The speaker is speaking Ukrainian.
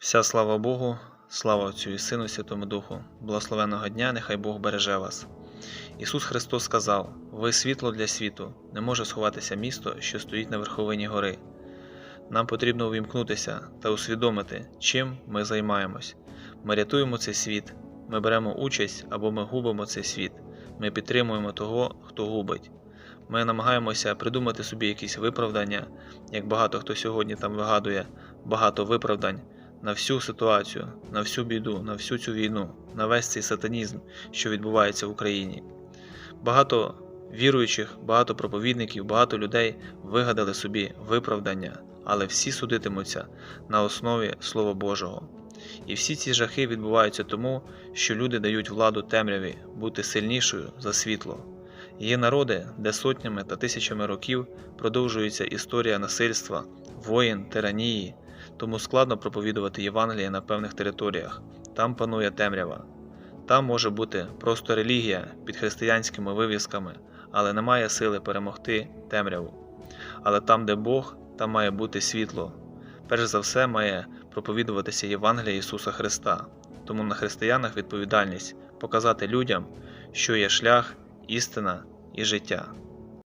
Вся слава Богу, слава Отцю і Сину Святому Духу, благословенного дня, нехай Бог береже вас. Ісус Христос сказав: Ви світло для світу, не може сховатися місто, що стоїть на верховині гори. Нам потрібно увімкнутися та усвідомити, чим ми займаємось. Ми рятуємо цей світ, ми беремо участь або ми губимо цей світ, ми підтримуємо того, хто губить. Ми намагаємося придумати собі якісь виправдання, як багато хто сьогодні там вигадує багато виправдань на всю ситуацію, на всю біду, на всю цю війну, на весь цей сатанізм, що відбувається в Україні. Багато віруючих, багато проповідників, багато людей вигадали собі виправдання, але всі судитимуться на основі Слова Божого. І всі ці жахи відбуваються тому, що люди дають владу темряві бути сильнішою за світло. Є народи, де сотнями та тисячами років продовжується історія насильства, воїн, тиранії, тому складно проповідувати Євангеліє на певних територіях. Там панує темрява. Там може бути просто релігія під християнськими вивісками, але немає сили перемогти темряву. Але там, де Бог, там має бути світло. Перш за все має проповідуватися Євангеліє Ісуса Христа. Тому на християнах відповідальність показати людям, що є шлях, істина і життя.